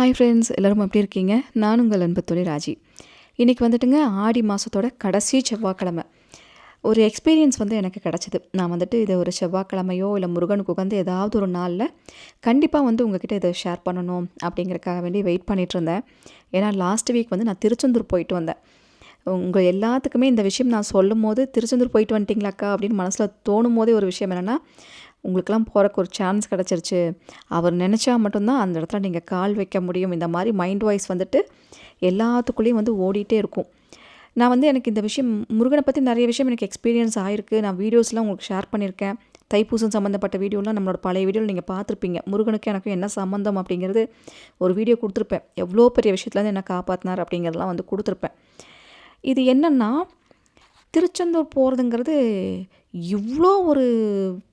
Hi friends எல்லோரும் எப்படி இருக்கீங்க? நான் உங்கள் அன்பு தொழில் ராஜி. இன்றைக்கி வந்துட்டுங்க ஆடி மாதத்தோட கடைசி செவ்வாய்க்கிழமை. ஒரு எக்ஸ்பீரியன்ஸ் வந்து எனக்கு கிடச்சிது. நான் வந்துட்டு இதை ஒரு செவ்வாய்க்கிழமையோ இல்லை முருகனுக்கு உட்காந்து ஏதாவது ஒரு நாளில் கண்டிப்பாக வந்து உங்ககிட்ட இதை ஷேர் பண்ணணும் அப்படிங்கிறக்காக வேண்டி வெயிட் பண்ணிகிட்டு இருந்தேன். ஏன்னா லாஸ்ட் வீக் வந்து நான் திருச்செந்தூர் போயிட்டு வந்தேன். உங்கள் எல்லாத்துக்குமே இந்த விஷயம் நான் சொல்லும் போது திருச்செந்தூர் போயிட்டு வந்துட்டிங்களாக்கா? அப்படின்னு மனசில் தோணும் போதே ஒரு விஷயம் என்னென்னா உங்களுக்கெல்லாம் போகிறக்கு ஒரு சான்ஸ் கிடச்சிருச்சு. அவர் நினச்சா மட்டும்தான் அந்த இடத்துல நீங்கள் கால் வைக்க முடியும். இந்த மாதிரி மைண்ட் வாய்ஸ் வந்துட்டு எல்லாத்துக்குள்ளேயும் வந்து ஓடிட்டே இருக்கும். நான் வந்து எனக்கு இந்த விஷயம் முருகனை பற்றி நிறைய விஷயம் எனக்கு எக்ஸ்பீரியன்ஸ் ஆகிருக்கு நான் வீடியோஸ்லாம் உங்களுக்கு ஷேர் பண்ணியிருக்கேன். தைப்பூசம் சம்மந்தப்பட்ட வீடியோலாம் நம்மளோட பழைய வீடியோவில் நீங்கள் பார்த்துருப்பீங்க. முருகனுக்கு எனக்கும் என்ன சம்மந்தம் அப்படிங்கிறது ஒரு வீடியோ கொடுத்துருப்பேன். எவ்வளோ பெரிய விஷயத்துலேருந்து என்ன காப்பாற்றினார் அப்படிங்கிறதெல்லாம் வந்து கொடுத்துருப்பேன். இது என்னென்னா திருச்செந்தூர் போகிறதுங்கிறது இவ்வளோ ஒரு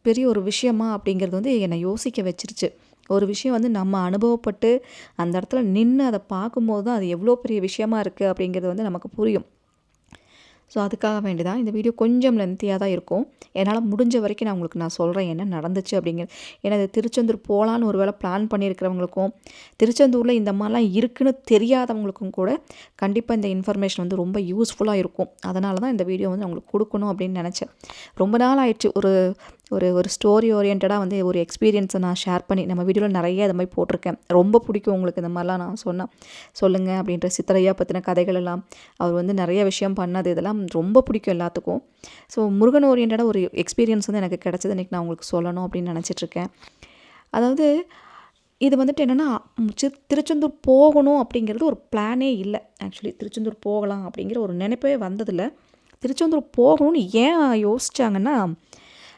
பெரிய ஒரு விஷயமா அப்படிங்கிறது வந்து என்னை யோசிக்க வச்சிருச்சு. ஒரு விஷயம் வந்து நம்ம அனுபவப்பட்டு அந்த இடத்துல நின்று அதை பார்க்கும்போது தான் அது எவ்வளோ பெரிய விஷயமா இருக்குது அப்படிங்கிறது வந்து நமக்கு புரியும். ஸோ அதுக்காக வேண்டி தான் இந்த வீடியோ கொஞ்சம் லென்த்தியாக தான் இருக்கும். என்னால் முடிஞ்ச வரைக்கும் நான் உங்களுக்கு நான் சொல்கிறேன் என்ன நடந்துச்சு அப்படிங்கிறது ஏன்னா இது திருச்செந்தூர் போகலான்னு ஒரு வேளை பிளான் பண்ணியிருக்கிறவங்களுக்கும் திருச்செந்தூரில் இந்த மாதிரிலாம் இருக்குன்னு தெரியாதவங்களுக்கும் கூட கண்டிப்பாக இந்த இன்ஃபர்மேஷன் வந்து ரொம்ப யூஸ்ஃபுல்லாக இருக்கும். அதனால தான் இந்த வீடியோ வந்து அவங்களுக்கு கொடுக்கணும் அப்படின்னு நினச்சேன். ரொம்ப நாள் ஆயிடுச்சு ஒரு ஒரு ஒரு ஸ்டோரி ஓரியன்டாக வந்து ஒரு எக்ஸ்பீரியன்ஸை நான் ஷேர் பண்ணி நம்ம வீடியோவில் நிறைய இது மாதிரி போட்டிருக்கேன். ரொம்ப பிடிக்கும் உங்களுக்கு இந்த மாதிரிலாம் நான் சொன்னேன் சொல்லுங்கள் அப்படின்ற சித்தரையா பற்றின கதைகள் எல்லாம். அவர் வந்து நிறைய விஷயம் பண்ணது. இதெல்லாம் ரொம்ப பிடிக்கும் எல்லாத்துக்கும். ஸோ முருகன் ஓரியன்டாக ஒரு எக்ஸ்பீரியன்ஸ் வந்து எனக்கு கிடச்சது. இன்றைக்கி நான் உங்களுக்கு சொல்லணும் அப்படின்னு நினச்சிட்ருக்கேன் அதாவது இது வந்துட்டு என்னென்னா திருச்செந்தூர் போகணும் அப்படிங்கிறது ஒரு பிளானே இல்லை. ஆக்சுவலி திருச்செந்தூர் போகலாம் அப்படிங்கிற ஒரு நினைப்பே வந்ததில்லை. திருச்செந்தூர் போகணும்னு ஏன் யோசித்தாங்கன்னா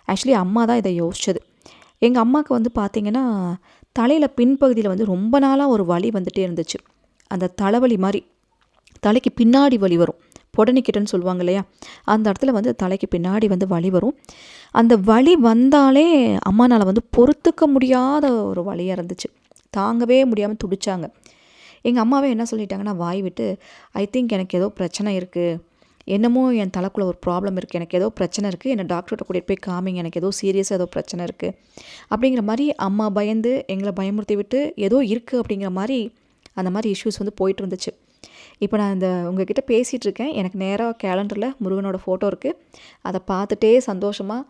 ஆக்சுவலி அம்மா தான் இதை யோசிச்சது. எங்கள் அம்மாவுக்கு வந்து பார்த்திங்கன்னா தலையில் பின்பகுதியில் வந்து ரொம்ப நாளாக ஒரு வலி வந்துகிட்டே இருந்துச்சு. அந்த தலைவலி மாதிரி தலைக்கு பின்னாடி வலி வரும். புடனிக்கிட்டன்னு சொல்லுவாங்க இல்லையா? அந்த இடத்துல வந்து தலைக்கு பின்னாடி வந்து வலி வரும். அந்த வலி வந்தாலே அம்மானால் வந்து பொறுத்துக்க முடியாத ஒரு வழியாக இருந்துச்சு. தாங்கவே முடியாமல் துடிச்சாங்க. எங்கள் அம்மாவே என்ன சொல்லிட்டாங்கன்னா வாய் விட்டு ஐ திங்க் எனக்கு ஏதோ பிரச்சனை இருக்குது என்னமோ என் தலைக்குள்ளே ஒரு ப்ராப்ளம் இருக்குது எனக்கு ஏதோ பிரச்சனை இருக்குது என்னை டாக்டர்கிட்ட கூட்டிகிட்டு போய் காமிங்க. எனக்கு ஏதோ சீரியஸாக ஏதோ பிரச்சனை இருக்குது அப்படிங்கிற மாதிரி அம்மா பயந்து எங்களை பயமுறுத்தி விட்டு ஏதோ இருக்குது அப்படிங்கிற மாதிரி அந்த மாதிரி இஷ்யூஸ் வந்து போயிட்டு இருந்துச்சு. இப்போ நான் இந்த உங்ககிட்ட பேசிகிட்டு இருக்கேன். எனக்கு நேராக கேலண்டரில் முருகனோட ஃபோட்டோ இருக்குது அதை பார்த்துட்டே சந்தோஷமாக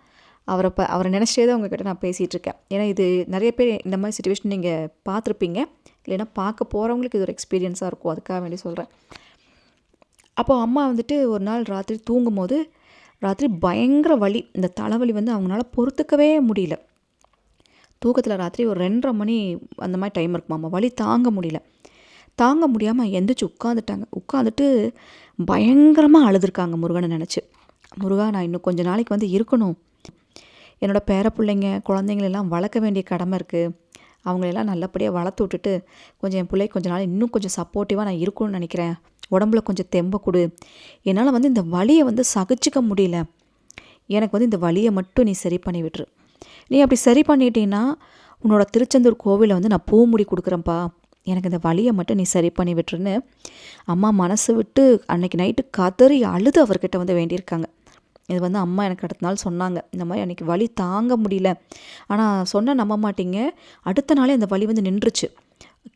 அவரை ப அவரை நினச்சிட்டே தான் உங்ககிட்ட நான் பேசிகிட்டு இருக்கேன். ஏன்னா இது நிறைய பேர் இந்த மாதிரி சுச்சுவேஷன் நீங்கள் பார்த்துருப்பீங்க. இல்லைன்னா பார்க்க போகிறவங்களுக்கு இது ஒரு எக்ஸ்பீரியன்ஸாக இருக்கும். அதுக்காக வேண்டி சொல்கிறேன் அப்போது அம்மா வந்துட்டு ஒரு நாள் ராத்திரி தூங்கும்போது ராத்திரி பயங்கர வலி. இந்த தலைவலி வந்து அவங்களால பொறுத்துக்கவே முடியல. தூக்கத்தில் ராத்திரி ஒரு ரெண்டரை மணி அந்த மாதிரி டைம் இருக்குமாம்மா வலி தாங்க முடியல. தாங்க முடியாமல் எந்திரிச்சு உட்காந்துட்டாங்க உட்காந்துட்டு பயங்கரமாக அழுதுருக்காங்க முருகனை நினச்சி. முருகா நான் இன்னும் கொஞ்சம் நாளைக்கு வந்து இருக்கணும். என்னோடய பேர பிள்ளைங்க குழந்தைங்களெல்லாம் வளர்க்க வேண்டிய கடமை இருக்குது அவங்களெல்லாம் நல்லபடியாக வளர்த்து விட்டுட்டு கொஞ்சம் என் பிள்ளை கொஞ்ச நாள் இன்னும் கொஞ்சம் சப்போர்ட்டிவாக நான் இருக்கணும்னு நினைக்கிறேன். உடம்புல கொஞ்சம் தெம்ப கொடு. என்னால் வந்து இந்த வலியை வந்து சகிச்சிக்க முடியல. எனக்கு வந்து இந்த வலியை மட்டும் நீ சரி பண்ணி விட்டுரு. நீ அப்படி சரி பண்ணிட்டீங்கன்னா உன்னோட திருச்செந்தூர் கோவிலை வந்து நான் பூ முடி கொடுக்குறேன்ப்பா. எனக்கு இந்த வலியை மட்டும் நீ சரி பண்ணி விட்டுருன்னு அம்மா மனசு விட்டு அன்னைக்கு நைட்டு கதறி அழுது அவர்கிட்ட வந்து வேண்டியிருக்காங்க. இது வந்து அம்மா எனக்கு அடுத்த நாள் சொன்னாங்க. இந்த மாதிரி அன்றைக்கி வலி தாங்க முடியல. ஆனால் சொன்னால் நம்ப மாட்டீங்க. அடுத்த நாளே அந்த வலி வந்து நின்றுச்சு.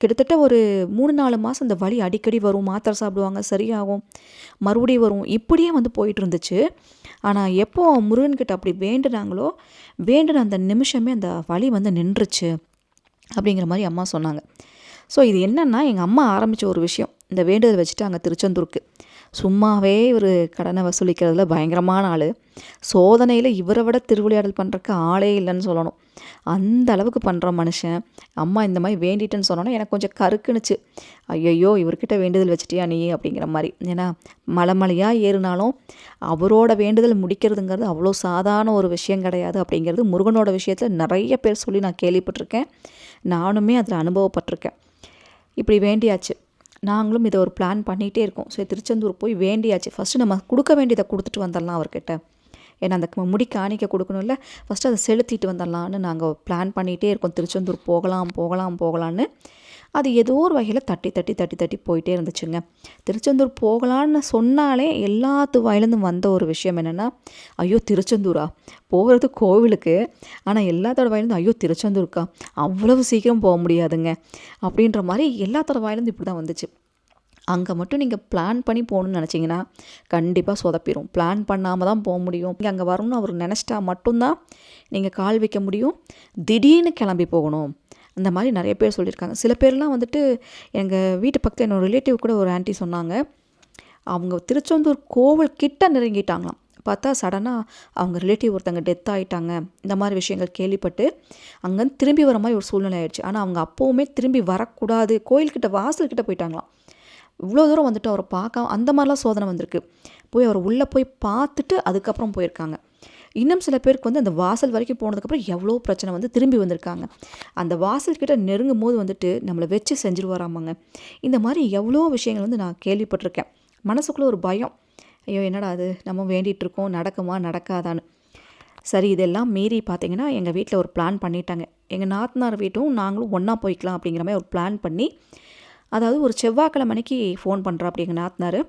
கிட்டத்தட்ட ஒரு மூணு நாலு மாதம் அந்த வலி அடிக்கடி வரும். மாத்திரை சாப்பிடுவாங்க சரியாகும். மறுபடியும் வரும். இப்படியே வந்து போயிட்டு இருந்துச்சு ஆனால் எப்போ முருகன்கிட்ட அப்படி வேண்டுனாங்களோ வேண்டுன அந்த நிமிஷமே அந்த வலி வந்து நின்றுச்சு. அப்படிங்கிற மாதிரி அம்மா சொன்னாங்க. ஸோ இது என்னென்னா எங்கள் அம்மா ஆரம்பித்த ஒரு விஷயம். இந்த வேண்டுதல் வச்சுட்டு அங்கே திருச்செந்தூருக்கு. சும்மாவே ஒரு கடனை வசூலிக்கிறதுல பயங்கரமான ஆள். சோதனையில் இவரை விட திருவிளையாடல் பண்ணுறக்கு ஆளே இல்லைன்னு சொல்லணும். அந்த அளவுக்கு பண்ணுற மனுஷன் அம்மா இந்த மாதிரி வேண்டிட்டேன்னு சொன்னோன்னா எனக்கு கொஞ்சம் கருக்குனுச்சு. ஐயையோ இவர்கிட்ட வேண்டுதல் வச்சுட்டியா நீ? அப்படிங்கிற மாதிரி. ஏன்னா மலை மலையாக ஏறினாலும் அவரோட வேண்டுதல் முடிக்கிறதுங்கிறது அவ்வளோ சாதாரண ஒரு விஷயம் கிடையாது அப்படிங்கிறது முருகனோட விஷயத்தில் நிறைய பேர் சொல்லி நான் கேள்விப்பட்டிருக்கேன். நானுமே அதில் அனுபவப்பட்டிருக்கேன். இப்படி வேண்டியாச்சு. நாங்களும் இதை ஒரு பிளான் பண்ணிகிட்டே இருக்கோம். ஸோ திருச்செந்தூர் போய் வேண்டியாச்சு. ஃபஸ்ட்டு நம்ம கொடுக்க வேண்டியதை கொடுத்துட்டு வந்துடலாம் அவர்கிட்ட. ஏன்னா அந்த முடி காணிக்க கொடுக்கணும்ல. ஃபஸ்ட்டு அதை செலுத்திட்டு வந்துடலான்னு நாங்கள் பிளான் பண்ணிகிட்டே இருக்கோம். திருச்செந்தூர் போகலாம் போகலாம் போகலான்னு அது ஏதோ ஒரு வகையில் தட்டி தட்டி தட்டி தட்டி போயிட்டே இருந்துச்சுங்க. திருச்செந்தூர் போகலான்னு சொன்னாலே எல்லாத்து வாயிலேருந்தும் வந்த ஒரு விஷயம் என்னென்னா ஐயோ திருச்செந்தூரா? போகிறது கோவிலுக்கு. ஆனால் எல்லாத்தோட வாயிலேருந்து ஐயோ திருச்செந்தூருக்கா? அவ்வளவு சீக்கிரம் போக முடியாதுங்க. அப்படின்ற மாதிரி எல்லாத்தோட வாயிலேருந்து இப்படி தான் வந்துச்சு. அங்கே மட்டும் நீங்கள் பிளான் பண்ணி போகணுன்னு நினச்சிங்கன்னா கண்டிப்பாக சொதப்பிடும் பிளான் பண்ணாமல் தான் போக முடியும். நீங்கள் அங்கே வரணும்னு அவர் நினச்சிட்டா மட்டும்தான் நீங்கள் கால் வைக்க முடியும். திடீர்னு கிளம்பி போகணும். அந்த மாதிரி நிறைய பேர் சொல்லியிருக்காங்க. சில பேர்லாம் வந்துட்டு எங்கள் வீட்டு பக்கத்தில் என்னோடய ரிலேட்டிவ் கூட ஒரு ஆண்டி சொன்னாங்க. அவங்க திருச்செந்தூர் கோவில் கிட்ட நெருங்கிட்டாங்களாம். பார்த்தா சடனாக அவங்க ரிலேட்டிவ் ஒருத்தங்க டெத் ஆகிட்டாங்க இந்த மாதிரி விஷயங்கள் கேள்விப்பட்டு அங்கேருந்து திரும்பி வர மாதிரி ஒரு சூழ்நிலை ஆயிடுச்சு. ஆனால் அவங்க அப்போவுமே திரும்பி வரக்கூடாது. கோயில்கிட்ட வாசல்கிட்ட போயிட்டாங்களாம். இவ்வளோ தூரம் வந்துட்டு அவரை பார்க்க அந்த மாதிரிலாம் சோதனை வந்திருக்கு. போய் அவர் உள்ளே போய் பார்த்துட்டு அதுக்கப்புறம் போயிருக்காங்க. இன்னும் சில பேருக்கு வந்து அந்த வாசல் வரைக்கும் போனதுக்கப்புறம் எவ்வளோ பிரச்சனை வந்து திரும்பி வந்திருக்காங்க. அந்த வாசல் கிட்ட நெருங்கும் போது வந்துட்டு நம்மளை வச்சு செஞ்சுருவாராமாங்க. இந்த மாதிரி எவ்வளோ விஷயங்கள் வந்து நான் கேள்விப்பட்டிருக்கேன். மனசுக்குள்ளே ஒரு பயம். ஐயோ என்னடா அது நம்ம வேண்டிகிட்டு இருக்கோம் நடக்குமா? நடக்காதான்னு. சரி இதெல்லாம் மீறி பார்த்தீங்கன்னா எங்கள் வீட்டில் ஒரு பிளான் பண்ணிட்டாங்க. எங்கள் நாத்தனார் வீட்டும் நாங்களும் ஒன்றா போய்க்கலாம் அப்படிங்கிற மாதிரி ஒரு பிளான் பண்ணி அதாவது ஒரு செவ்வாய்க்கிழமைக்கு ஃபோன் பண்ணுறா அப்படிங்க எங்கள்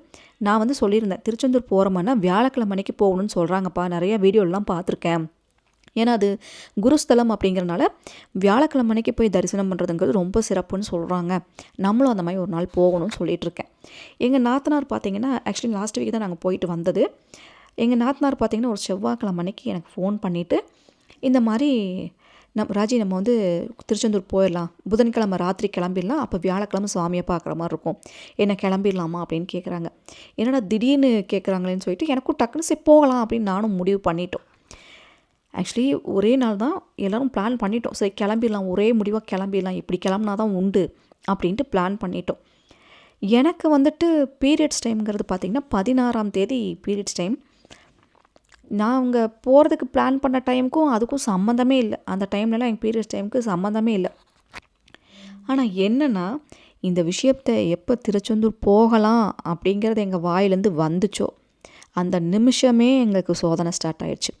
நான் வந்து சொல்லியிருந்தேன் திருச்செந்தூர் போகிறோம்னா வியாழக்கிழமை மணிக்கு போகணும்னு சொல்கிறாங்கப்பா நிறைய வீடியோலாம் பார்த்துருக்கேன். ஏன்னா அது குருஸ்தலம் அப்படிங்கிறனால வியாழக்கிழமைக்கு போய் தரிசனம் பண்ணுறதுங்கிறது ரொம்ப சிறப்புன்னு சொல்கிறாங்க நம்மளும் அந்த மாதிரி ஒரு நாள் போகணும்னு சொல்லிகிட்ருக்கேன் இருக்கேன் எங்கள் நாத்தனார் பார்த்தீங்கன்னா ஆக்சுவலி லாஸ்ட் வீக் தான் நாங்கள் போயிட்டு வந்தது. எங்கள் நாத்தனார் பார்த்தீங்கன்னா ஒரு செவ்வாய்க்கிழமை மணிக்கு எனக்கு ஃபோன் பண்ணிவிட்டு இந்த மாதிரி நம் ராஜி நம்ம வந்து திருச்செந்தூர் போயிடலாம். புதன்கிழமை ராத்திரி கிளம்பிடலாம். அப்போ வியாழக்கிழமை சுவாமியை பார்க்குற மாதிரி இருக்கும். என்ன கிளம்பிடலாமா அப்படின்னு கேட்குறாங்க என்னடா திடீர்னு கேட்குறாங்களேன்னு சொல்லிட்டு எனக்கும் டக்குன்னு சரி போகலாம் அப்படின்னு நானும் முடிவு பண்ணிட்டோம். ஆக்சுவலி ஒரே நாள் தான் எல்லோரும் பிளான் பண்ணிட்டோம். சரி கிளம்பிடலாம். ஒரே முடிவாக கிளம்பிடலாம். இப்படி கிளம்புனா தான் உண்டு அப்படின்ட்டு பிளான் பண்ணிட்டோம். எனக்கு வந்துட்டு பீரியட்ஸ் டைம்ங்கிறது பார்த்திங்கன்னா பதினாறாம் தேதி பீரியட்ஸ் டைம் நான் அங்கே போகிறதுக்கு பிளான் பண்ண டைமுக்கும் அதுக்கும் சம்மந்தமே இல்லை. அந்த டைம்லலாம் எங்கள் பீரியட்ஸ் டைமுக்கு சம்மந்தமே இல்லை. ஆனால் என்னென்னா இந்த விஷயத்த எப்போ திருச்செந்தூர் போகலாம் அப்படிங்கிறது எங்கள் வாயிலேருந்து வந்துச்சோ அந்த நிமிஷமே எங்களுக்கு சோதனை ஸ்டார்ட் ஆயிடுச்சு.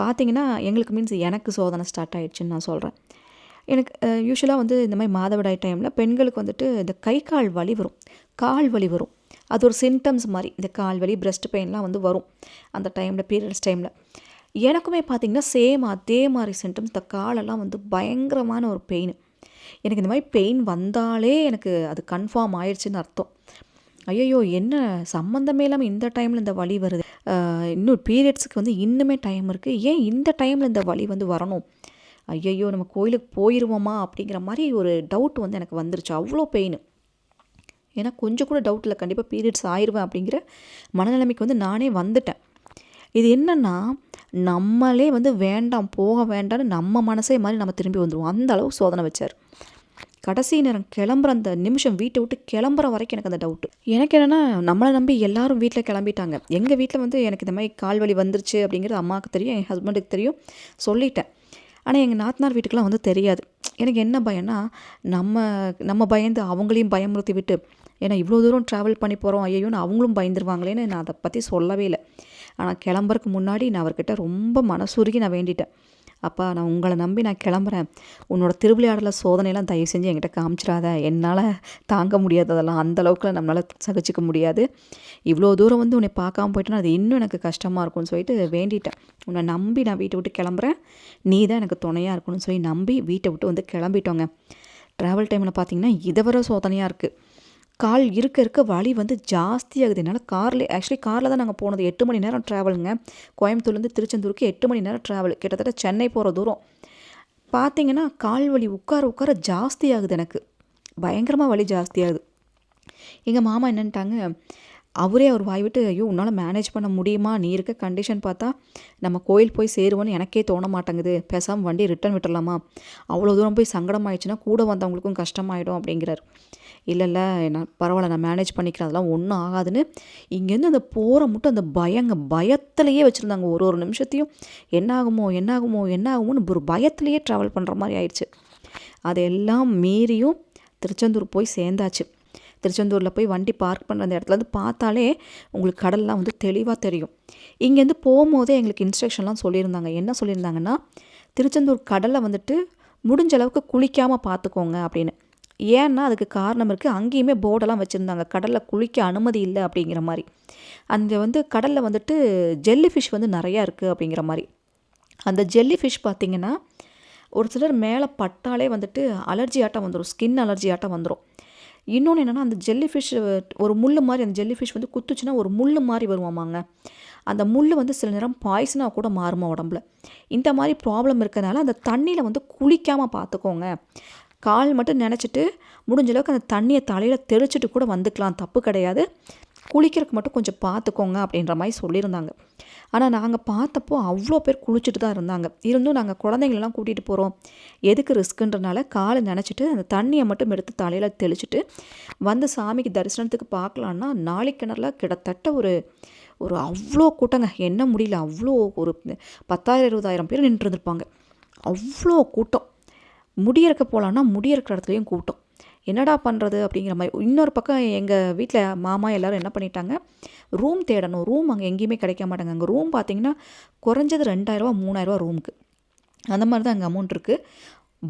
பார்த்தீங்கன்னா எங்களுக்கு மீன்ஸ் எனக்கு சோதனை ஸ்டார்ட் ஆயிடுச்சுன்னு நான் சொல்கிறேன் எனக்கு யூஸ்வலாக வந்து இந்த மாதிரி மாதவிடாய் டைமில் பெண்களுக்கு வந்துட்டு இந்த கை கால் வலி வரும். கால் வலி வரும். அது ஒரு சிம்டம்ஸ் மாதிரி. இந்த கால் வலி பிரஸ்ட் பெயின்லாம் வந்து வரும் அந்த டைமில் பீரியட்ஸ் டைமில் எனக்குமே பார்த்திங்கன்னா சேம் அதே மாதிரி சிம்டம்ஸ் இந்த காலெல்லாம் வந்து பயங்கரமான ஒரு பெயின் எனக்கு இந்த மாதிரி பெயின் வந்தாலே எனக்கு அது கன்ஃபார்ம் ஆயிடுச்சுன்னு அர்த்தம். ஐயோ என்ன சம்மந்தமே இல்லாமல் இந்த டைமில் இந்த வலி வருது. இன்னும் பீரியட்ஸுக்கு வந்து இன்னுமே டைம் இருக்குது ஏன் இந்த டைமில் இந்த வலி வந்து வரணும்? ஐயையோ நம்ம கோயிலுக்கு போயிடுவோமா அப்படிங்கிற மாதிரி ஒரு டவுட் வந்து எனக்கு வந்துருச்சு. அவ்வளோ பெயின் ஏன்னா கொஞ்சம் கூட டவுட் இல்லை. கண்டிப்பாக பீரியட்ஸ் ஆயிடுவேன் அப்படிங்கிற மனநிலைமைக்கு வந்து நானே வந்துட்டேன். இது என்னென்னா நம்மளே வந்து வேண்டாம் போக வேண்டாம்னு நம்ம மனசே மாதிரி நம்ம திரும்பி வந்துடுவோம் அந்த அளவு சோதனை வச்சார். கடைசி நேரம் கிளம்புற அந்த நிமிஷம் வீட்டை விட்டு கிளம்புற வரைக்கும் எனக்கு அந்த டவுட்டு எனக்கு என்னென்னா நம்மளை நம்பி எல்லாரும் வீட்டில் கிளம்பிட்டாங்க. எங்கள் வீட்டில் வந்து எனக்கு இந்த மாதிரி கால் வலி வந்துருச்சு அப்படிங்கிறது அம்மாவுக்கு தெரியும் என் ஹஸ்பண்டுக்கு தெரியும். சொல்லிட்டேன். ஆனால் எங்கள் நாத்தனார் வீட்டுக்கெலாம் வந்து தெரியாது. எனக்கு என்ன பயம்னா நம்ம நம்ம பயந்து அவங்களையும் பயமுறுத்தி விட்டு ஏன்னா இவ்வளோ தூரம் ட்ராவல் பண்ணி போகிறோம் ஐயோன்னு அவங்களும் பயந்துருவாங்களேன்னு நான் அதை பற்றி சொல்லவே இல்லை. ஆனால் கிளம்புறதுக்கு முன்னாடி நான் அவர்கிட்ட ரொம்ப மனசுருகி நான் வேண்டிட்டேன். அப்பா நான் உங்களை நம்பி நான் கிளம்புறேன். உன்னோட திருவிளையாடல சோதனையெல்லாம் தயவு செஞ்சு என்கிட்ட காமிச்சிடாத. என்னால் தாங்க முடியாது அதெல்லாம். அந்த அளவுக்குலாம் நம்மளால் சகிச்சிக்க முடியாது. இவ்வளோ தூரம் வந்து உன்னை பார்க்காம போயிட்டேன்னா அது இன்னும் எனக்கு கஷ்டமாக இருக்கும்னு சொல்லிட்டு வேண்டிட்டேன். உன்னை நம்பி நான் வீட்டை விட்டு கிளம்புறேன். நீ தான் எனக்கு துணையாக இருக்கணும்னு சொல்லி நம்பி வீட்டை விட்டு வந்து கிளம்பிட்டோங்க. ட்ராவல் டைமில் பார்த்தீங்கன்னா இதை வர சோதனையாக இருக்குது கால் இருக்க இருக்க வலி வந்து ஜாஸ்தியாகுது. என்னால் காரில் ஆக்சுவலி காரில் தான் நாங்கள் போனது. எட்டு மணி நேரம் ட்ராவலுங்க கோயம்புத்தூர்லேருந்து திருச்செந்தூருக்கு எட்டு மணி நேரம் ட்ராவல் கிட்டத்தட்ட சென்னை போகிற தூரம். பார்த்தீங்கன்னா கால் வலி உட்கார உட்கார ஜாஸ்தியாகுது எனக்கு. பயங்கரமாக வலி ஜாஸ்தியாகுது. எங்கள் மாமா என்னன்ட்டாங்க அவரே அவர் வாய் விட்டு ஐயோ உன்னால் மேனேஜ் பண்ண முடியுமா? நீ இருக்க கண்டிஷன் பார்த்தா நம்ம கோயில் போய் சேருவோன்னு எனக்கே தோண மாட்டேங்குது. பேசாமல் வண்டி ரிட்டன் விட்டுடலாமா அவ்வளோ தூரம் போய் சங்கடம் ஆயிடுச்சுன்னா கூட வந்தவங்களுக்கும் கஷ்டமாயிடும் அப்படிங்கிறார். இல்லை இல்லை நான் பரவாயில்ல நான் மேனேஜ் பண்ணிக்கிறேன் அதெல்லாம் ஒன்றும் ஆகாதுன்னு இங்கேருந்து அந்த போகிற மட்டும் அந்த பயங்க பயத்திலேயே வச்சுருந்தாங்க ஒரு ஒரு நிமிஷத்தையும். என்னாகுமோ என்னாகுமோ என்னாகுமோன்னு ஒரு பயத்திலேயே ட்ராவல் பண்ணுற மாதிரி ஆயிடுச்சு. அதையெல்லாம் மீறியும் திருச்செந்தூர் போய் சேர்ந்தாச்சு. திருச்செந்தூரில் போய் வண்டி பார்க் பண்ணுற அந்த இடத்துல வந்து பார்த்தாலே உங்களுக்கு கடல்லாம் வந்து தெளிவாக தெரியும். இங்கேருந்து போகும்போதே எங்களுக்கு இன்ஸ்ட்ரக்ஷன்லாம் சொல்லியிருந்தாங்க. என்ன சொல்லியிருந்தாங்கன்னா திருச்செந்தூர் கடலை வந்துட்டு முடிஞ்ச அளவுக்கு குளிக்காமல் பார்த்துக்கோங்க அப்படின்னு. ஏன்னா அதுக்கு காரணம் இருக்குது அங்கேயுமே போர்டெல்லாம் வச்சுருந்தாங்க. கடலில் குளிக்க அனுமதி இல்லை அப்படிங்கிற மாதிரி. அந்த வந்து கடலில் வந்துட்டு ஜெல்லி ஃபிஷ் வந்து நிறையா இருக்குது அப்படிங்கிற மாதிரி. அந்த ஜெல்லி ஃபிஷ் பார்த்திங்கன்னா ஒரு சிலர் மேலே பட்டாலே வந்துட்டு அலர்ஜி ஆட்டம் வந்துடும் ஸ்கின் அலர்ஜி ஆட்டம் வந்துடும் இன்னொன்று என்னென்னா அந்த ஜெல்லி ஃபிஷ் ஒரு முள் மாதிரி அந்த ஜெல்லி ஃபிஷ் வந்து குத்துச்சுன்னா ஒரு முள் மாதிரி வருவாமாங்க அந்த முள் வந்து சில நேரம் பாய்சனாக கூட மாறுமா உடம்புல. இந்த மாதிரி ப்ராப்ளம் இருக்கிறதுனால அந்த தண்ணியில் வந்து குளிக்காமல் பார்த்துக்கோங்க. கால் மட்டும் நினச்சிட்டு முடிஞ்ச அளவுக்கு அந்த தண்ணியை தலையில் தெளிச்சிட்டு கூட வந்துக்கலாம். தப்பு கிடையாது. குளிக்கிறதுக்கு மட்டும் கொஞ்சம் பார்த்துக்கோங்க அப்படின்ற மாதிரி சொல்லியிருந்தாங்க. ஆனால் நாங்கள் பார்த்தப்போ அவ்வளோ பேர் குளிச்சுட்டு தான் இருந்தாங்க. இருந்தும் நாங்கள் குழந்தைங்களெல்லாம் கூட்டிகிட்டு போகிறோம் எதுக்கு ரிஸ்க்குன்றனால காலை நினச்சிட்டு அந்த தண்ணியை மட்டும் எடுத்து தலையில் தெளிச்சிட்டு வந்து சாமிக்கு தரிசனத்துக்கு பார்க்கலான்னா நாளைக்கிணறுல கிட்டத்தட்ட ஒரு ஒரு அவ்வளோ கூட்டங்க. என்ன முடியல. அவ்வளோ ஒரு பத்தாயிரம் இருபதாயிரம் பேர் நின்றுருந்துருப்பாங்க. அவ்வளோ கூட்டம். முடியிறக்க போகலான்னா முடியறக்கிற இடத்துலையும் கூட்டம். என்னடா பண்ணுறது அப்படிங்கிற மாதிரி. இன்னொரு பக்கம் எங்கள் வீட்டில் மாமா எல்லோரும் என்ன பண்ணிட்டாங்க? ரூம் தேடணும். ரூம் அங்கே எங்கேயுமே கிடைக்க மாட்டாங்க. அங்கே ரூம் பார்த்தீங்கன்னா குறைஞ்சது ரெண்டாயிரரூவா மூணாயிரரூவா ரூமுக்கு அந்த மாதிரி தான் அங்கே அமௌண்ட் இருக்குது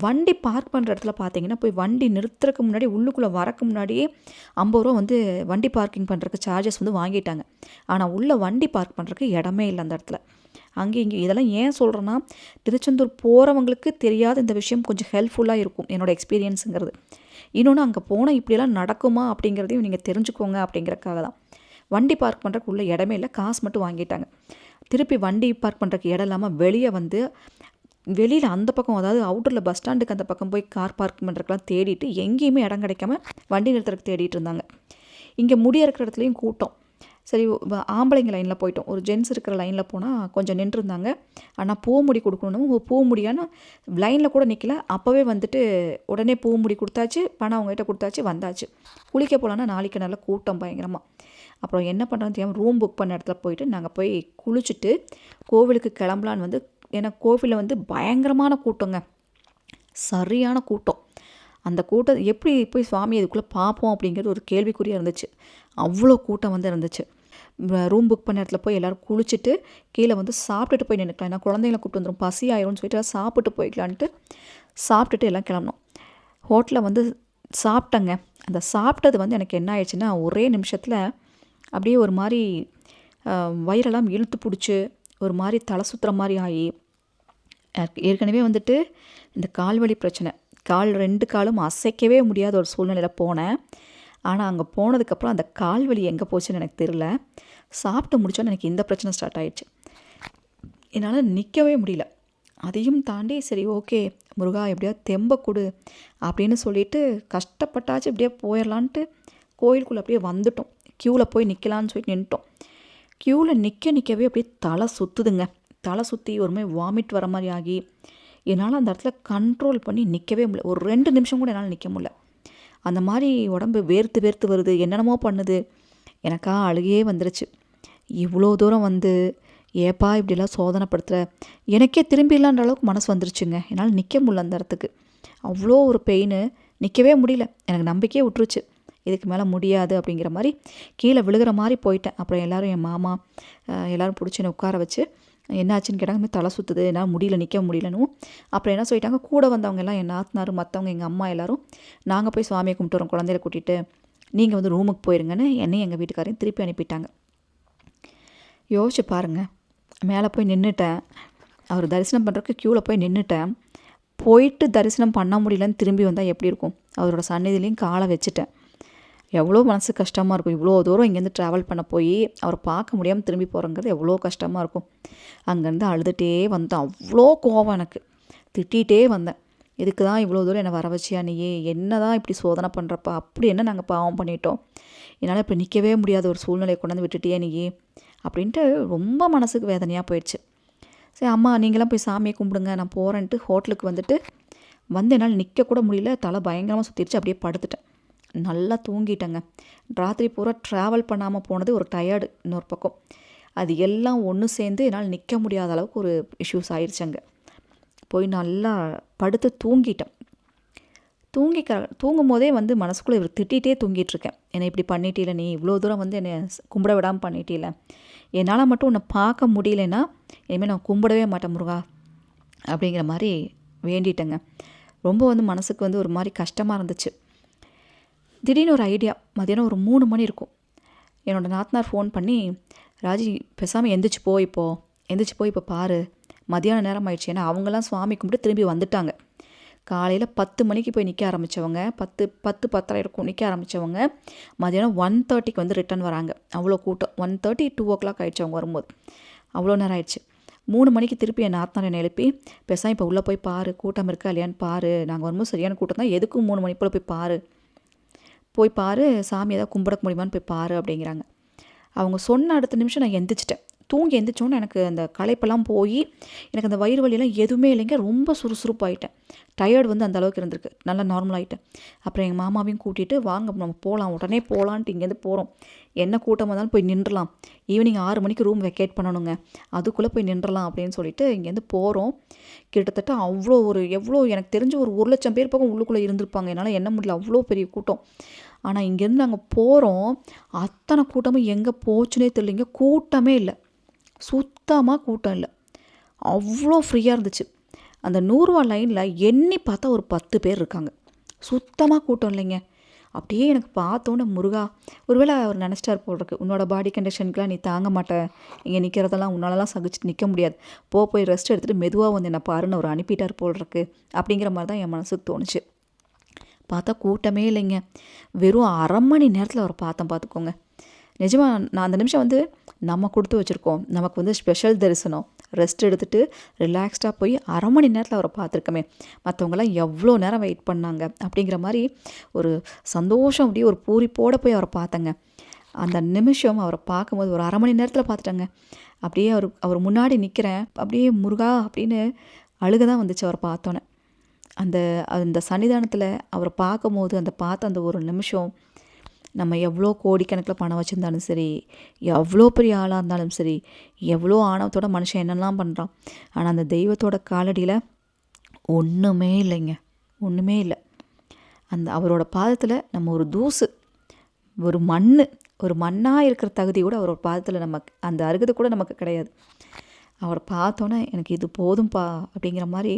வண்டி பார்க் பண்ணுற இடத்துல பார்த்தீங்கன்னா போய் வண்டி நிறுத்துறதுக்கு முன்னாடி உள்ளுக்குள்ளே வரக்கு முன்னாடியே ஐம்பது ரூபா வந்து வண்டி பார்க்கிங் பண்ணுறதுக்கு சார்ஜஸ் வந்து வாங்கிட்டாங்க. ஆனால் உள்ளே வண்டி பார்க் பண்ணுறதுக்கு இடமே இல்லை அந்த இடத்துல. அங்கே இங்கே இதெல்லாம் ஏன் சொல்கிறேன்னா திருச்செந்தூர் போகிறவங்களுக்கு தெரியாத இந்த விஷயம் கொஞ்சம் ஹெல்ப்ஃபுல்லாக இருக்கும் என்னோடய எக்ஸ்பீரியன்ஸுங்கிறது இன்னொன்று அங்கே போனால் இப்படியெல்லாம் நடக்குமா அப்படிங்கிறதையும் நீங்கள் தெரிஞ்சுக்கோங்க அப்படிங்கிறக்காக தான். வண்டி பார்க் பண்ணுறக்கு உள்ள இடமே இல்லை காசு மட்டும் வாங்கிட்டாங்க. திருப்பி வண்டி பார்க் பண்ணுறதுக்கு இடம் இல்லாமல் வெளியே வந்து வெளியில் அந்த பக்கம் அதாவது அவுட்டரில் பஸ் ஸ்டாண்டுக்கு அந்த பக்கம் போய் கார் பார்க் பண்ணுறதுக்கெலாம் தேடிட்டு எங்கேயுமே இடம் கிடைக்காம வண்டி நிறுத்துறதுக்கு தேடிட்டு இருந்தாங்க. இங்கே முடி இருக்கிற இடத்துலையும் கூட்டம். சரி ஆம்பளைங்க லைனில் போயிட்டோம். ஒரு ஜென்ஸ் இருக்கிற லைனில் போனால் கொஞ்சம் நின்றுருந்தாங்க. ஆனால் பூ முடி கொடுக்கணும் பூ முடியான்னு லைனில் கூட நிற்கல அப்போவே வந்துட்டு உடனே பூ முடி கொடுத்தாச்சு பணம் அவங்ககிட்ட கொடுத்தாச்சு வந்தாச்சு. குளிக்க போகலான்னா நாளைக்கு நல்லா கூட்டம் பயங்கரமாக அப்புறம் என்ன பண்ணுறது தெரியாமல் ரூம் புக் பண்ண இடத்துல போயிட்டு நாங்கள் போய் குளிச்சுட்டு கோவிலுக்கு கிளம்பலான்னு வந்து ஏன்னா கோவிலில் வந்து பயங்கரமான கூட்டங்க. சரியான கூட்டம். அந்த கூட்டம் எப்படி போய் சுவாமி இதுக்குள்ளே பார்ப்போம் அப்படிங்கிறது ஒரு கேள்விக்குறியாக இருந்துச்சு. அவ்வளோ கூட்டம் வந்து இருந்துச்சு. ரூம் புக் பண்ண இடத்துல போய் எல்லோரும் குளிச்சுட்டு கீழே வந்து சாப்பிட்டுட்டு போய் நினைக்கலாம் ஏன்னா குழந்தைங்கள கூப்பிட்டு வந்துடும் பசி ஆயிரும்னு சொல்லிட்டு சாப்பிட்டு போய்க்கலான்ட்டு சாப்பிட்டுட்டு எல்லாம் கிளம்பணும் ஹோட்டலில் வந்து சாப்பிட்டேங்க. அந்த சாப்பிட்டது வந்து எனக்கு என்ன ஆயிடுச்சுன்னா ஒரே நிமிஷத்தில் அப்படியே ஒரு மாதிரி வயிறெல்லாம் இழுத்து பிடிச்சி ஒரு மாதிரி தலை சுற்றுற மாதிரி ஆகி ஏற்கனவே வந்துட்டு இந்த கால்வழி பிரச்சனை. கால் ரெண்டு காலும் அசைக்கவே முடியாத ஒரு சூழ்நிலையில் போனேன். ஆனால் அங்கே போனதுக்கப்புறம் அந்த கால் வலி எங்கே போச்சுன்னு எனக்கு தெரில சாப்பிட்டு முடித்தோன்னு எனக்கு இந்த பிரச்சனை ஸ்டார்ட் ஆயிடுச்சு. என்னால் நிற்கவே முடியல. அதையும் தாண்டி சரி ஓகே முருகா எப்படியா தெம்ப கொடு அப்படின்னு சொல்லிட்டு கஷ்டப்பட்டாச்சு இப்படியே போயிடலான்ட்டு கோயிலுக்குள்ளே அப்படியே வந்துட்டோம். க்யூவில் போய் நிற்கலான்னு சொல்லிட்டு நின்ட்டோம் க்யூவில் நிற்க நிற்கவே அப்படியே தலை சுற்றுதுங்க தலை சுற்றி ஒரு மாதிரி வாமிட் வர மாதிரி ஆகி என்னால் அந்த இடத்துல கண்ட்ரோல் பண்ணி நிற்கவே முடியல. ஒரு ரெண்டு நிமிஷம் கூட என்னால் நிற்க முடியல. அந்த மாதிரி உடம்பு வேர்த்து வேர்த்து வருது என்னென்னமோ பண்ணுது. எனக்கா அழுகையே வந்துருச்சு. இவ்வளோ தூரம் வந்து ஏப்பா இப்படிலாம் சோதனைப்படுத்துகிற எனக்கே திரும்பிடலான்ற அளவுக்கு மனசு வந்துருச்சுங்க. என்னால் நிற்க முடியல அந்த இடத்துக்கு. அவ்வளோ ஒரு பெயின் நிற்கவே முடியல. எனக்கு நம்பிக்கையே விட்டுருச்சு இதுக்கு மேலே முடியாது அப்படிங்கிற மாதிரி கீழே விழுகிற மாதிரி போயிட்டேன். அப்புறம் எல்லோரும் என் மாமா எல்லோரும் பிடிச்சி என்னை உட்கார வச்சு என்னாச்சுன்னு கேட்டாங்க. தலை சுற்றுது என்னால் முடியல நிற்க முடியலனும் அப்புறம் என்ன சொல்லிட்டாங்க? கூட வந்தவங்க எல்லாம் என் நாத்தனார் மற்றவங்க எங்கள் அம்மா எல்லோரும் நாங்கள் போய் சுவாமியை கும்பிட்டு வரோம். குழந்தைய கூட்டிகிட்டு நீங்கள் வந்து ரூமுக்கு போயிருங்கன்னு என்னையும் எங்கள் வீட்டுக்காரையும் திருப்பி அனுப்பிட்டாங்க. யோசிச்சு பாருங்கள் மேலே போய் நின்றுட்டேன் அவர் தரிசனம் பண்ணுறதுக்கு க்யூவில் போய் நின்றுட்டேன் போயிட்டு தரிசனம் பண்ண முடியலன்னு திரும்பி வந்தால் எப்படி இருக்கும்? அவரோட சந்நிதிலையும் காலை வச்சுட்டேன். எவ்வளோ மனசு கஷ்டமாக இருக்கும். இவ்வளோ தூரம் இங்கேருந்து ட்ராவல் பண்ண போய் அவரை பார்க்க முடியாமல் திரும்பி போகிறங்கிறது எவ்வளோ கஷ்டமாக இருக்கும். அங்கேருந்து அழுதுகிட்டே வந்தேன். அவ்வளோ கோவம் எனக்கு. திட்டிகிட்டே வந்தேன். இதுக்கு தான் இவ்வளோ தூரம் என்னை வர வச்சியா நீயே? என்ன தான் இப்படி சோதனை பண்ணுறப்பா அப்படி என்ன நாங்கள் பாவம் பண்ணிட்டோம்? என்னால் இப்போ நிற்கவே முடியாத ஒரு சூழ்நிலையை கொண்டாந்து விட்டுட்டியே நீயே? அப்படின்ட்டு ரொம்ப மனசுக்கு வேதனையாக போயிடுச்சு. சரி அம்மா நீங்களாம் போய் சாமியை கும்பிடுங்க. நான் போகிறேன்ட்டு ஹோட்டலுக்கு வந்துட்டு வந்து என்னால் நிற்கக்கூட முடியல. தலை பயங்கரமாக சுற்றிடுச்சு அப்படியே படுத்துட்டேன். நல்லா தூங்கிட்டேங்க. ராத்திரி பூரா ட்ராவல் பண்ணாமல் போனது ஒரு டயர்டு இன்னொரு பக்கம். அது எல்லாம் ஒன்று சேர்ந்து என்னால் நிற்க முடியாத அளவுக்கு ஒரு இஷ்யூஸ் ஆயிடுச்சுங்க போய் நல்லா படுத்து தூங்கிட்டேன். தூங்கிக்க தூங்கும் போதே வந்து மனசுக்குள்ளே இவர் திட்டிகிட்டே தூங்கிட்டுருக்கேன் என்னை இப்படி பண்ணிட்டீல நீ? இவ்வளோ தூரம் வந்து என்னை கும்பிட விடாமல் பண்ணிட்டீல? என்னால் மட்டும் உன்னை பார்க்க முடியலன்னா இனிமேல் நான் கும்பிடவே மாட்டேன் முருகா அப்படிங்கிற மாதிரி வேண்டிட்டேங்க. ரொம்ப வந்து மனசுக்கு வந்து ஒரு மாதிரி கஷ்டமாக இருந்துச்சு. திடீர்னு ஒரு ஐடியா மதியானம் ஒரு மூணு மணி இருக்கும். என்னோடய நாத்தனார் ஃபோன் பண்ணி ராஜி பேசாமல் எந்திரிச்சு போ இப்போது எந்திரிச்சு போய் இப்போ பாரு. மதியான நேரம் ஆயிடுச்சு ஏன்னா அவங்கெல்லாம் சுவாமி கும்பிட்டு திரும்பி வந்துட்டாங்க. காலையில் பத்து மணிக்கு போய் நிற்க ஆரம்பித்தவங்க பத்து பத்து பத்தரை இருக்கும் நிற்க ஆரம்பித்தவங்க மதியானம் ஒன் தேர்ட்டிக்கு வந்து ரிட்டன் வராங்க. அவ்வளோ கூட்டம். One thirty two o'clock ஆகிடுச்சு அவங்க வரும்போது. அவ்வளோ நேரம் ஆயிடுச்சு. மூணு மணிக்கு திருப்பி என் நாத்தனார் என்னை எழுப்பி பேசாம இப்போ உள்ளே போய் பாரு. கூட்டம் இருக்கா இல்லையான்னு பாரு. நாங்கள் வரும்போது சரியான கூட்டம் தான். எதுக்கும் மூணு மணி போல் போய் பாரு? போய் பாரு. சாமி ஏதாவது கும்பிட முடியுமான்னு போய் பாரு. அப்படிங்கிறாங்க. அவங்க சொன்ன அடுத்த நிமிஷம் நான் எந்திரிச்சிட்டேன். தூங்கி எந்திரிச்சோன்னே எனக்கு அந்த களைப்பெல்லாம் போய் எனக்கு அந்த வயிறு வலியெல்லாம் எதுவுமே இல்லைங்க. ரொம்ப சுறுசுறுப்பாயிட்டேன். டயர்டு வந்து அந்த அளவுக்கு இருந்திருக்கு. நல்லா நார்மலாகிட்டேன் அப்புறம் எங்கள் மாமாவையும் கூட்டிகிட்டு வாங்க நம்ம போகலாம் உடனே போகலான்ட்டு இங்கேருந்து போகிறோம் என்ன கூட்டம் வந்தாலும் போய் நின்றலாம். ஈவினிங் ஆறு மணிக்கு ரூம் வெக்கேட் பண்ணணுங்க. அதுக்குள்ளே போய் நின்றலாம் அப்படின்னு சொல்லிட்டு இங்கேருந்து போகிறோம் கிட்டத்தட்ட அவ்வளோ ஒரு எவ்வளோ எனக்கு தெரிஞ்ச ஒரு ஒரு லட்சம் பேர் பக்கம் உள்ளுக்குள்ளே இருந்திருப்பாங்க. என்னால் என்ன முடியல. அவ்வளோ பெரிய கூட்டம். ஆனால் இங்கேருந்து நாங்கள் போகிறோம் அத்தனை கூட்டமும் எங்கே போச்சுனே தெரியலைங்க. கூட்டமே இல்லை. சுத்தமாக கூட்டம் இல்லை. அவ்வளோ ஃப்ரீயாக இருந்துச்சு. அந்த நூறுரூவா லைனில் எண்ணி பார்த்தா ஒரு பத்து பேர் இருக்காங்க. சுத்தமாக கூட்டம் இல்லைங்க. அப்படியே எனக்கு பார்த்தோன்னே முருகா ஒருவேளை அவர் நினச்சிட்டார் போல் இருக்கு உன்னோட பாடி கண்டிஷனுக்குலாம் நீ தாங்க மாட்டேன் இங்கே நிற்கிறதெல்லாம் உன்னாலலாம் சகிச்சுட்டு நிற்க முடியாது. போ போய் ரெஸ்ட் எடுத்துகிட்டு மெதுவாக வந்து என்னை பாருன்னு அவர் அனுப்பிட்டார் போல் இருக்கு அப்படிங்கிற மாதிரி தான் என் மனசுக்கு தோணுச்சு. பார்த்தா கூட்டமே இல்லைங்க. வெறும் அரை மணி நேரத்தில் அவரை பார்த்தேன் பார்த்துக்கோங்க நிஜமாக நான் அந்த நிமிஷம் வந்து நம்ம கொடுத்து வச்சுருக்கோம். நமக்கு வந்து ஸ்பெஷல் தரிசனம். ரெஸ்ட் எடுத்துகிட்டு ரிலாக்ஸ்டாக போய் அரை மணி நேரத்தில் அவரை பார்த்துருக்கமே. மற்றவங்களாம் எவ்வளோ நேரம் வெயிட் பண்ணாங்க அப்படிங்கிற மாதிரி ஒரு சந்தோஷம் அப்படியே ஒரு பூரிப்போடு போய் அவரை பார்த்தேங்க. அந்த நிமிஷம் அவரை பார்க்கும்போது ஒரு அரை மணி நேரத்தில் பார்த்துட்டேங்க. அப்படியே அவர் அவர் முன்னாடி நிற்கிறேன் அப்படியே முருகா அப்படின்னு அழுக தான் வந்துச்சு அவரை பார்த்தோன்னே. அந்த அந்த சன்னிதானத்தில் அவரை பார்க்கும்போது அந்த பார்த்த அந்த ஒரு நிமிஷம் நம்ம எவ்வளோ கோடிக்கணக்கில் பணம் வச்சுருந்தாலும் சரி எவ்வளோ பெரிய ஆளாக இருந்தாலும் சரி எவ்வளோ ஆணவத்தோட மனுஷன் என்னெல்லாம் பண்ணுறான் ஆனால் அந்த தெய்வத்தோட காலடியில் ஒன்றுமே இல்லைங்க. ஒன்றுமே இல்லை. அந்த அவரோட பாதத்தில் நம்ம ஒரு தூசு ஒரு மண் ஒரு மண்ணாக இருக்கிற தகுதி கூட அவரோட பாதத்தில் நமக்கு அந்த அருகதை கூட நமக்கு கிடையாது. அவரை பார்த்தோன்னே எனக்கு இது போதும்ப்பா அப்படிங்கிற மாதிரி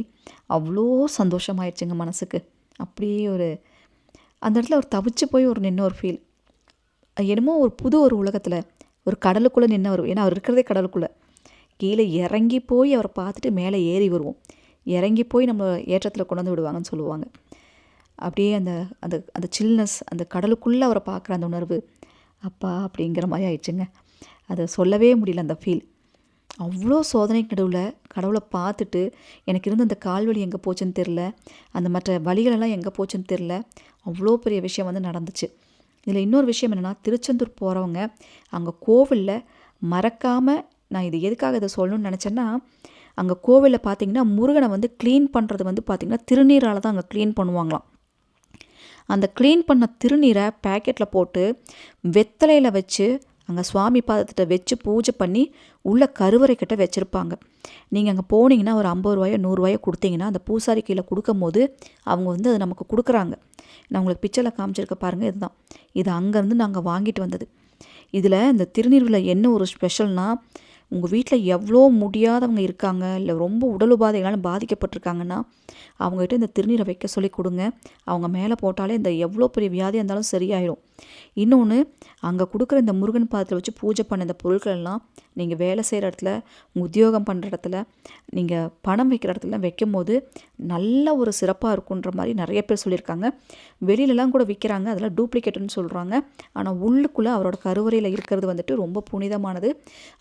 அவ்வளோ சந்தோஷமாயிடுச்சுங்க மனசுக்கு. அப்படியே ஒரு அந்த இடத்துல ஒரு தவிச்சு போய் ஒரு நின்ன ஒரு ஃபீல் என்னமோ ஒரு புது ஒரு உலகத்தில் ஒரு கடலுக்குள்ளே நின்று வரும் ஏன்னா அவர் இருக்கிறதே கடலுக்குள்ளே. கீழே இறங்கி போய் அவரை பார்த்துட்டு மேலே ஏறி வருவோம். இறங்கி போய் நம்ம ஏற்றத்தில் கொண்டு வந்து விடுவாங்கன்னு சொல்லுவாங்க. அப்படியே அந்த அந்த அந்த சில்னஸ் அந்த கடலுக்குள்ளே அவரை பார்க்குற அந்த உணர்வு அப்பா அப்படிங்கிற மாதிரி ஆயிடுச்சுங்க. அதை சொல்லவே முடியல அந்த ஃபீல் அவ்வளோ சோதனை நடுவில் கடவுளை பார்த்துட்டு எனக்கு இருந்த அந்த கால்வழி எங்கே போச்சுன்னு தெரில அந்த மற்ற வழிகளெல்லாம் எங்கே போச்சுன்னு தெரில அவ்வளோ பெரிய விஷயம் வந்து நடந்துச்சு. இதில் இன்னொரு விஷயம் என்னென்னா திருச்செந்தூர் போகிறவங்க அங்கே கோவிலில் மறக்காமல் நான் இது எதுக்காக இதை சொல்லணும்னு நினச்சேன்னா அங்கே கோவிலில் பார்த்தீங்கன்னா முருகனை வந்து க்ளீன் பண்ணுறது வந்து பார்த்திங்கன்னா திருநீரால் தான் அங்கே க்ளீன் பண்ணுவாங்களாம். அந்த க்ளீன் பண்ண திருநீரை பேக்கெட்டில் போட்டு வெத்தலையில் வச்சு அங்கே சுவாமி பாதத்திட்ட வச்சு பூஜை பண்ணி உள்ள கருவறை கிட்ட வச்சுருப்பாங்க. நீங்கள் அங்கே போனீங்கன்னா ஒரு ஐம்பது ரூபாயோ நூறுரூவாயோ கொடுத்தீங்கன்னா அந்த பூசாரி கீழே கொடுக்கும் போது அவங்க வந்து அதை நமக்கு கொடுக்குறாங்க. நான் உங்களுக்கு பிக்சரில் காமிச்சிருக்க பாருங்கள் இதுதான். இது அங்கேருந்து நாங்கள் வாங்கிட்டு வந்தது. இதில் இந்த திருநீரில் என்ன ஒரு ஸ்பெஷல்னால் உங்கள் வீட்டில் எவ்வளோ முடியாதவங்க இருக்காங்க இல்லை ரொம்ப உடல் உபாதைகளால் பாதிக்கப்பட்டிருக்காங்கன்னா அவங்ககிட்ட இந்த திருநீரை வைக்க சொல்லி கொடுங்க. அவங்க மேலே போட்டாலே இந்த எவ்வளோ பெரிய வியாதியாக இருந்தாலும் சரியாயிடும் இன்னொன்று அங்கே கொடுக்குற இந்த முருகன் பாதத்தில் வச்சு பூஜை பண்ண இந்த பொருட்கள் எல்லாம் நீங்கள் வேலை செய்கிற இடத்துல உத்தியோகம் பண்ணுற இடத்துல நீங்கள் பணம் வைக்கிற இடத்துல வைக்கும் போது நல்ல ஒரு சிறப்பாக இருக்குன்ற மாதிரி நிறைய பேர் சொல்லியிருக்காங்க. வெளியிலலாம் கூட விற்கிறாங்க அதெல்லாம் டூப்ளிகேட்டுன்னு சொல்கிறாங்க ஆனால் உள்ளுக்குள்ளே அவரோட கருவறையில் இருக்கிறது வந்துட்டு ரொம்ப புனிதமானது.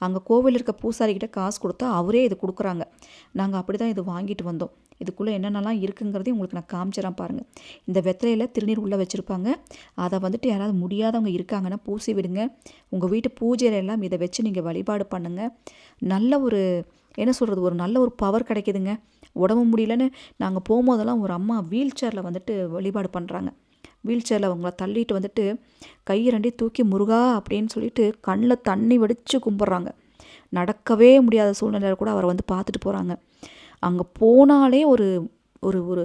அங்கே கோவில் இருக்க பூசாரிக்கிட்ட காசு கொடுத்தா அவரே இது கொடுக்குறாங்க. நாங்கள் அப்படி தான் இது வாங்கிட்டு வந்தோம். இதுக்குள்ளே என்னென்னலாம் இருக்குங்கிறதையும் உங்களுக்கு நான் காமிச்சிடறேன் பாருங்கள் இந்த வெத்தலையில் திருநீர் உள்ளே வச்சுருப்பாங்க. அதை வந்துட்டு யாராவது முடியாதவங்க இருக்காங்கன்னா பூசி விடுங்க. உங்கள் வீட்டு பூஜையில எல்லாம் இதை வச்சு நீங்கள் வழிபாடு பண்ணுங்கள் நல்ல ஒரு என்ன சொல்கிறது ஒரு நல்ல ஒரு பவர் கிடைக்குதுங்க. உடம்பு முடியலன்னு நாங்கள் போகும்போதெல்லாம் ஒரு அம்மா வீல் சேரில் வந்துட்டு வழிபாடு பண்ணுறாங்க வீல் சேரில் அவங்கள தள்ளிட்டு வந்துட்டு கை ரெண்டி தூக்கி முருகா அப்படின்னு சொல்லிட்டு கண்ணில் தண்ணி வடித்து கும்பிட்றாங்க. நடக்கவே முடியாத சூழ்நிலையில் கூட அவரை வந்து பார்த்துட்டு போகிறாங்க அங்கே போனாலே ஒரு ஒரு ஒரு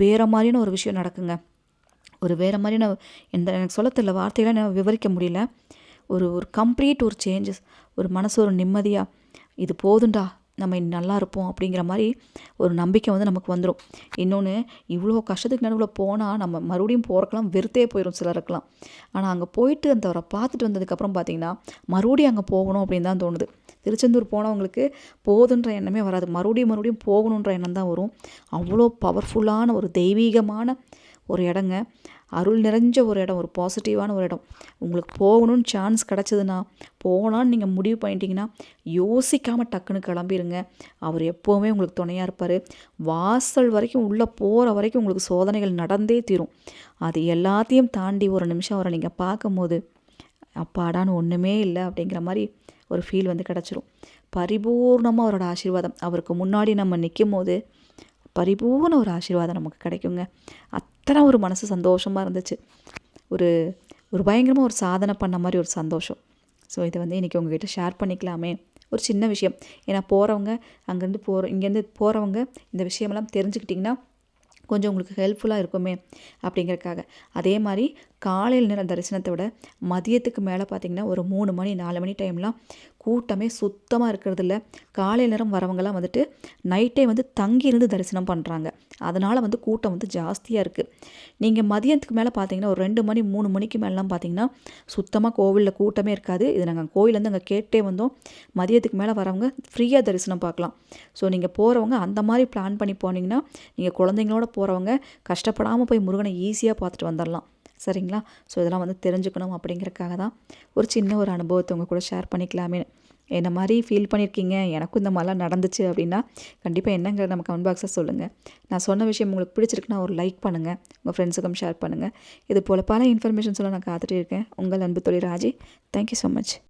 வேறு மாதிரியான ஒரு விஷயம் நடக்குங்க. ஒரு வேறு மாதிரியான எந்த எனக்கு சொல்ல தெரியல வார்த்தைகளாக நான் விவரிக்க முடியல. ஒரு ஒரு கம்ப்ளீட் ஒரு சேஞ்சஸ் ஒரு மனசு ஒரு நிம்மதியாக இது போதுண்டா நம்ம நல்லா இருப்போம் அப்படிங்கிற மாதிரி ஒரு நம்பிக்கை வந்து நமக்கு வந்துடும் இன்னொன்று இவ்வளோ கஷ்டத்துக்கு நடுவில் போனால் நம்ம மறுபடியும் போகிறக்கெல்லாம் வெறுத்தே போயிடும் சிலருக்கெல்லாம். ஆனால் அங்கே போயிட்டு அந்த அவரை பார்த்துட்டு வந்ததுக்கப்புறம் பார்த்தீங்கன்னா மறுபடியும் அங்கே போகணும் அப்படின்னு தான் தோணுது. திருச்செந்தூர் போனவங்களுக்கு போதுன்ற எண்ணமே வராது. மறுபடியும் மறுபடியும் போகணுன்ற எண்ணம் தான் வரும். அவ்வளோ பவர்ஃபுல்லான ஒரு தெய்வீகமான ஒரு இடங்க. அருள் நிறைஞ்ச ஒரு இடம் ஒரு பாசிட்டிவான ஒரு இடம். உங்களுக்கு போகணும்னு சான்ஸ் கிடச்சதுன்னா போகலான்னு நீங்கள் முடிவு பண்ணிட்டீங்கன்னா யோசிக்காமல் டக்குன்னு கிளம்பிடுங்க அவர் எப்போவுமே உங்களுக்கு துணையாக இருப்பார். வாசல் வரைக்கும் உள்ளே போகிற வரைக்கும் உங்களுக்கு சோதனைகள் நடந்தே தீரும். அது எல்லாத்தையும் தாண்டி ஒரு நிமிஷம் அவரை நீங்கள் பார்க்கும்போது அப்பாடான்னு ஒன்றுமே இல்லை அப்படிங்கிற மாதிரி ஒரு ஃபீல் வந்து கிடச்சிரும். பரிபூர்ணமாக அவரோட ஆசீர்வாதம். அவருக்கு முன்னாடி நம்ம நிற்கும் போது பரிபூர்ண ஒரு ஆசீர்வாதம் நமக்கு கிடைக்குங்க. அத்தனை ஒரு மனசு சந்தோஷமாக இருந்துச்சு. ஒரு ஒரு பயங்கரமாக ஒரு சாதனை பண்ண மாதிரி ஒரு சந்தோஷம். ஸோ இதை வந்து இன்றைக்கி உங்ககிட்ட ஷேர் பண்ணிக்கலாமே. ஒரு சின்ன விஷயம். ஏன்னா போகிறவங்க அங்கேருந்து போகிற இங்கேருந்து போகிறவங்க இந்த விஷயமெல்லாம் தெரிஞ்சுக்கிட்டிங்கன்னா கொஞ்சம் உங்களுக்கு ஹெல்ப்ஃபுல்லாக இருக்குமே அப்படிங்கிறக்காக அதே மாதிரி காலையில் நேரம் தரிசனத்தை விட மதியத்துக்கு மேலே பார்த்தீங்கன்னா ஒரு மூணு மணி நாலு மணி டைம்லாம் கூட்டமே சுத்தமாக இருக்கிறது இல்லை காலை நேரம் வரவங்கலாம் வந்துட்டு நைட்டே வந்து தங்கி இருந்து தரிசனம் பண்ணுறாங்க. அதனால் வந்து கூட்டம் வந்து ஜாஸ்தியாக இருக்குது. நீங்கள் மதியத்துக்கு மேலே பார்த்தீங்கன்னா ஒரு ரெண்டு மணி மூணு மணிக்கு மேலாம் பார்த்தீங்கன்னா சுத்தமாக கோவிலில் கூட்டமே இருக்காது. இது நாங்கள் கோவிலேருந்து அங்கே கேட்டே வந்தோம். மதியத்துக்கு மேலே வரவங்க ஃப்ரீயாக தரிசனம் பார்க்கலாம். ஸோ நீங்கள் போகிறவங்க அந்த மாதிரி பிளான் பண்ணி போனீங்கன்னா நீங்கள் குழந்தைங்களோட போகிறவங்க கஷ்டப்படாமல் போய் முருகனை ஈஸியாக பார்த்துட்டு வந்துடலாம். சரிங்களா? ஸோ இதெல்லாம் வந்து தெரிஞ்சுக்கணும் அப்படிங்கிறக்காக தான் ஒரு சின்ன ஒரு அனுபவத்தை உங்கள் கூட ஷேர் பண்ணிக்கலாமே. என்ன மாதிரி ஃபீல் பண்ணியிருக்கீங்க எனக்கும் இந்த மாதிரிலாம் நடந்துச்சு அப்படின்னா கண்டிப்பாக என்னங்கிறத நம்ம கமெண்ட் பாக்ஸில் சொல்லுங்கள் நான் சொன்ன விஷயம் உங்களுக்கு பிடிச்சிருக்குன்னா ஒரு லைக் பண்ணுங்கள் உங்கள் ஃப்ரெண்ட்ஸுக்கும் ஷேர் பண்ணுங்கள் இது போல் பல இன்ஃபர்மேஷன் சொல்ல நான் காத்துட்டு இருக்கேன். உங்கள் அன்பு தொழில் ராஜி தேங்க்யூ ஸோ மச்